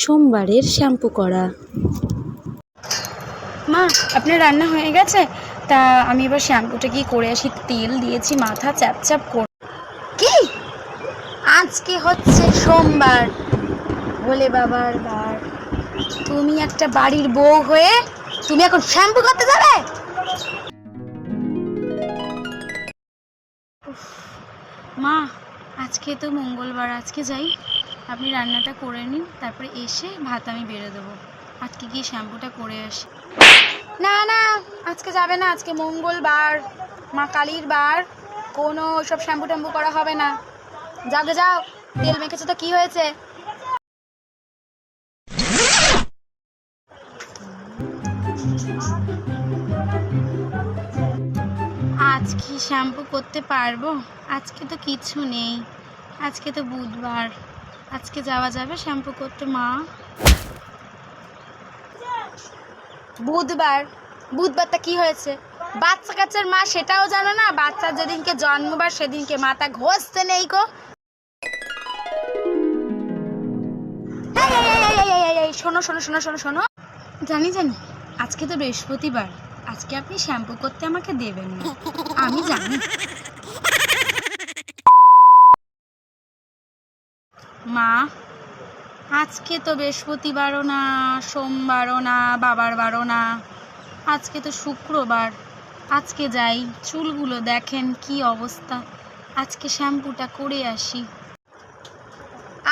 সোমবারের শ্যাম্পু করা। মা, আপনার রান্না হয়ে গেছে? তা আমি এবার শ্যাম্পুটা কি করে আসি। তেল দিয়েছি, মাথা চ্যাপ চ্যাপ কর কি? আজকে হচ্ছে সোমবার। বলে বাবার বার। তুমি একটা বাড়ির বউ হয়ে তুমি এখন শ্যাম্পু করতে যাবে? মা, আজকে তো মঙ্গলবার, আজকে যাই। আপনি রান্নাটা করে নিন তারপরে এসে ভাত আমি বেড়ে দেবো। আজকে গিয়ে শ্যাম্পুটা করে আসি। না না আজকে যাবে না আজকে মঙ্গলবার মা কালীর বার। কোনো সব শ্যাম্পু ট্যাম্পু করা হবে না। যাও গে যাও তেল মেখেছো তো কি হয়েছে? আজ কি শ্যাম্পু করতে পারব? আজকে তো কিছু নেই। আজকে তো বুধবার। আজকে যাওয়া যাবে শ্যাম্পু করতে মা। বুধবার। বুধবারটা কি হয়েছে? বাচ্চা কাচ্চার মা সেটাও জানো না। বাচ্চার যেদিনকে জন্মবার সেদিনকে মাথা ঘষতে নেই গো। শোনো শোনো শোনো শোনো শোনো। জানি জানি। আজকে তো বৃহস্পতিবার। আজকে আপনি শ্যাম্পু করতে আমাকে দেবেন না। আমি জানি। মা, আজকে তো বৃহস্পতিবারও না, সোমবারও না বাবার বারও না। আজকে তো শুক্রবার। আজকে যাই, চুলগুলো দেখেন কি অবস্থা। আজকে শ্যাম্পুটা করে আসি।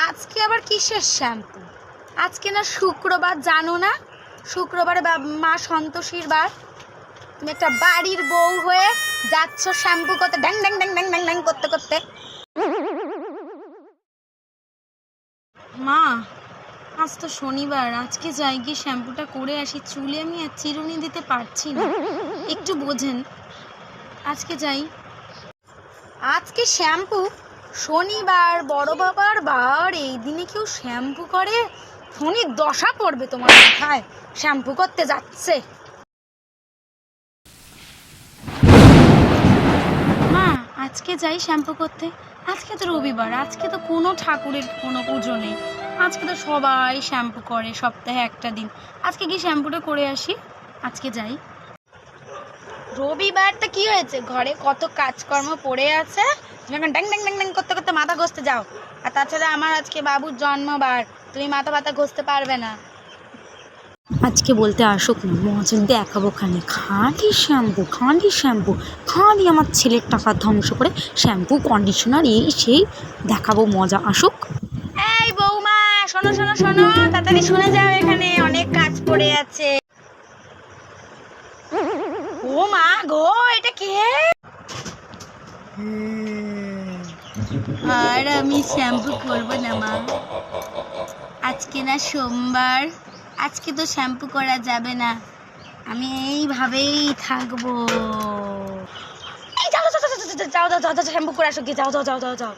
আজকে আবার কিসের শ্যাম্পু? আজকে না শুক্রবার, জানো না? শুক্রবারে মা সন্তোষীর বার। তুমি একটা বাড়ির বউ হয়ে যাচ্ছ শ্যাম্পু করতে ড্যাং ড্যাং ড্যাং ড্যাং ড্যাং ড্যাং করতে করতে। মা, আজ তো শনিবার। আজকে যাই গিয়ে শ্যাম্পুটা করে আসি। চুলে আমি আর চিরুনি দিতে পারছি না। একটু বোঝেন, আজকে যাই। আজকে শ্যাম্পু? শনিবার, বড় বাবার বার। এই দিনে কেউ শ্যাম্পু করে? ফোনের দশা পড়বে তোমার মাথায়। শ্যাম্পু করতে যাচ্ছে। মা, আজকে যাই শ্যাম্পু করতে। আজকে তো রবিবার, আজকে তো কোনো ঠাকুরের কোনো পুজো নেই। আজকে তো সবাই শ্যাম্পু করে সপ্তাহে একটা দিন। আজকে কি শ্যাম্পুটা করে আসি? আজকে যাই। রবিবারটা কি হয়েছে? ঘরে কত কাজকর্ম পড়ে আছে? তুমি এখন ড্যাং ড্যাং ড্যাং ড্যাং করতে করতে মাথা ঘষতে যাও। আর তাছাড়া আমার আজকে বাবুর জন্মবার। তুমি মাথা ব্যথা ঘষতে পারবে না। আজকে বলতে আসুক না দেখাবো খালি খালি শ্যাম্পু, খাঁটি শ্যাম্পু খালি আমার ছেলের টাকা ধ্বংস করে শ্যাম্পু কন্ডিশনার এই সেই দেখাবো মজা, আসুক। এই বৌমা, শোনো শোনো শোনো, তাড়াতাড়ি শুনে যাও এখানে, অনেক কাজ পড়ে আছে। ও মা গো, এটা কে? আর আমি শ্যাম্পু করব না, মা। আজকে না সোমবার। আজকে তো শ্যাম্পু করা যাবে না আমি এইভাবেই থাকব এই যাও যাও যাও যাও যাও যাও শ্যাম্পু করে আসো যাও যাও যাও যাও যাও